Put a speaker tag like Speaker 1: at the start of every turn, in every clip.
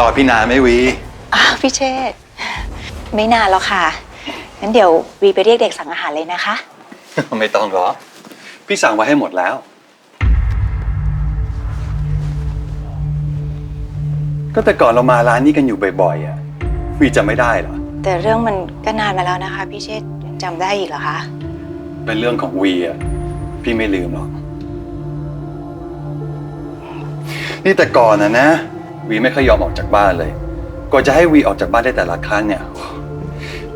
Speaker 1: รอพี่นานไหม่วี
Speaker 2: อ้าวพี่เชษฐ์ไม่นานแล้วค่ะ งั้นเดี๋ยววีไปเรียกเด็กสั่งอาหารเลยนะคะ
Speaker 1: ไม่ต้องหรอพี่สั่งไว้ให้หมดแล้ว ก็แต่ก่อนเรามาร้านนี้กันอยู่บ่อยๆอะวีจำไม่ได้เหรอ
Speaker 2: แต่เรื่องมันก็นานมาแล้วนะคะ พี่เชษฐ์ยังจำได้อีกเหรอคะ
Speaker 1: เป็นเรื่องของวีอะพี่ไม่ลืมหรอก นี่แต่ก่อนนะนะ วีไม่ค่อยยอมออกจากบ้านเลยกว่าจะให้วีออกจากบ้านได้แต่ละครั้งเนี่ย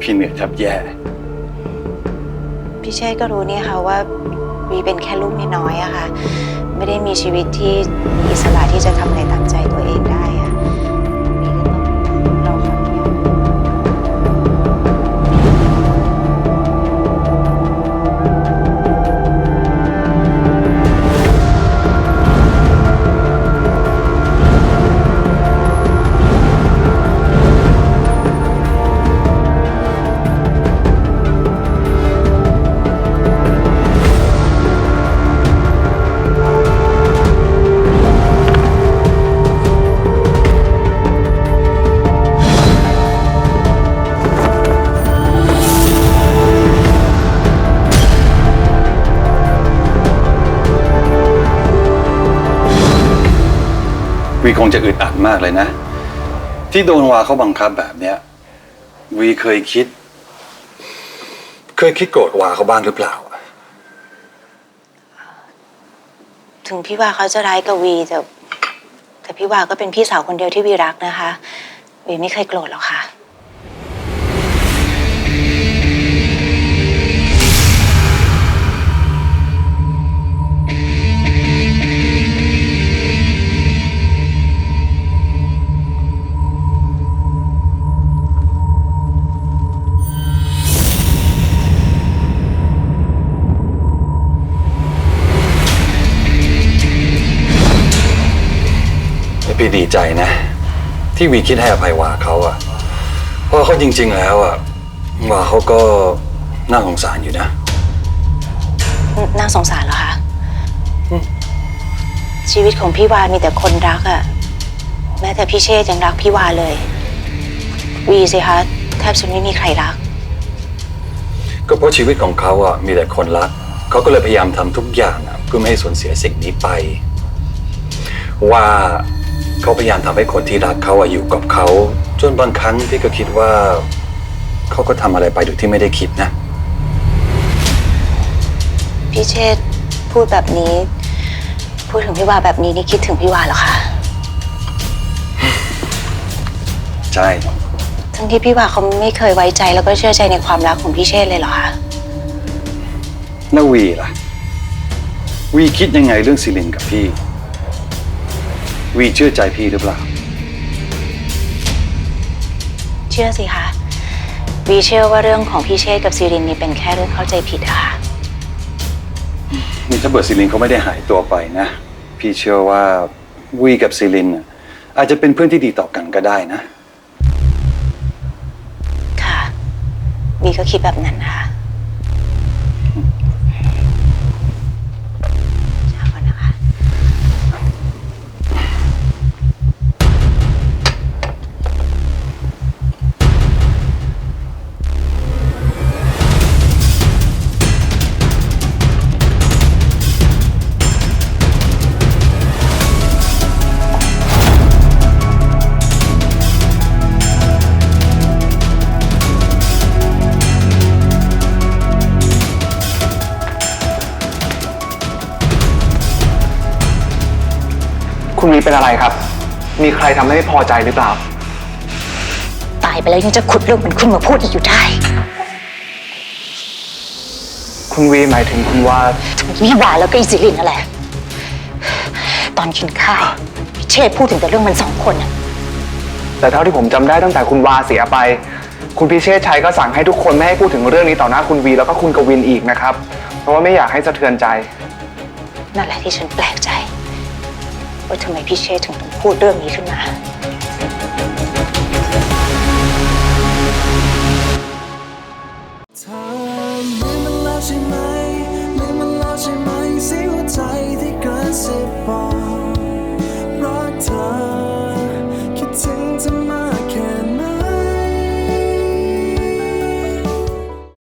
Speaker 1: พี่เหนื่อยแทบแย่
Speaker 2: พี่เชษก็รู้นี่ค่ะว่าวีเป็นแค่ลูกน้อยๆอะค่ะ ไม่ได้มีชีวิตที่อิสระที่จะทำอะไรตามใจตัวเองได้อะ วี
Speaker 1: คงจะอึดอัดมากเลยนะ ที่โดนวาเขาบังคับแบบเนี้ยวีเคยคิด เคยคิดโกรธวาเขาบ้างหรือเปล่า
Speaker 2: ถึงพี่วาเขาจะร้ายกับวีแต่แต่พี่วาก็เป็นพี่สาวคนเดียวที่วีรักนะคะ วีไม่เคยโกรธหรอกค่ะ
Speaker 1: พี่ดีใจนะ ที่วีคิดให้อภัยวาเขาอะเพราะเขาจริง ๆ แล้วอะวาเขาก็น่าสงสารอยู่นะ
Speaker 2: น่าสงสารเหรอคะชีวิตของพี่วามีแต่คนรักอะแม้แต่พี่เชษยังรักพี่วาเลย วีสิคะแทบจะไม่มีใครรัก
Speaker 1: ก็เพราะชีวิตของเขาอะมีแต่คนรัก เขาก็เลยพยายามทำทุกอย่างอะเพื่อไม่ให้สูญเสียสิ่งนี้ไป ว่า เขาพยายามทำให้คนที่รักเขาอะอยู่กับเขา จนบางครั้งพี่ก็คิดว่า เขาก็ทำอะไรไปโดยที่ไม่ได้คิดนะ
Speaker 2: พี่เชษพูดแบบนี้ พูดถึงพี่วาแบบนี้นี่คิดถึงพี่วาเหรอคะ
Speaker 1: ใช่
Speaker 2: ทั้งที่พี่วาเขาไม่เคยไว้ใจแล้วก็เชื่อใจในความรักของพี่เชษเลยเหรอคะ
Speaker 1: นาวีล่ะ วีคิดยังไงเรื่องซิลินกับพี่ วีเชื่อใจพี่หรือเปล่า
Speaker 2: เชื่อสิคะวีเชื่อว่าเรื่องของพี่เชษกับซีรินนี่เป็นแค่เรื่องเข้าใจผิดอะค่ะ
Speaker 1: นี่ถ้าเบิร์ดซิลินเขาไม่ได้หายตัวไปนะ พี่เชื่อว่าวีกับซิลินน่ะอาจจะเป็นเพื่อนที่ดีต่อกันก็ได้นะ
Speaker 2: ค่ะวีก็คิดแบบนั้นนะคะ คุ
Speaker 3: ณวีเป็นอะไรครับ มีใครทำให้ไม่พอใจหรือเปล่า
Speaker 2: ตายไปแล้วยังจะขุดเรื่องมันขึ้นมาพูดอีกอยู่ได้
Speaker 3: คุณวีหมายถึงคุณว่า
Speaker 2: วิวาแล้วก็อีซิลินนั่นแหละ ตอนกินข้าวพี่เชษพูดถึงแต่เรื่องมันสองคนน่ะ
Speaker 3: แต่เท่าที่ผมจำได้ตั้งแต่คุณวาเสียไป คุณพิเชษชัยก็สั่งให้ทุกคนไม่ให้พูดถึงเรื่องนี้ต่อหน้าคุณวีแล้วก็คุณกวินอีกนะครับ เพราะว่าไม่อยากให้สะเทือนใจ
Speaker 2: นั่นแหละที่ฉันแปลกใจ ว่าทำไมพี่เชษถึงต้องพูดเรื่องนี้ขึ้นมา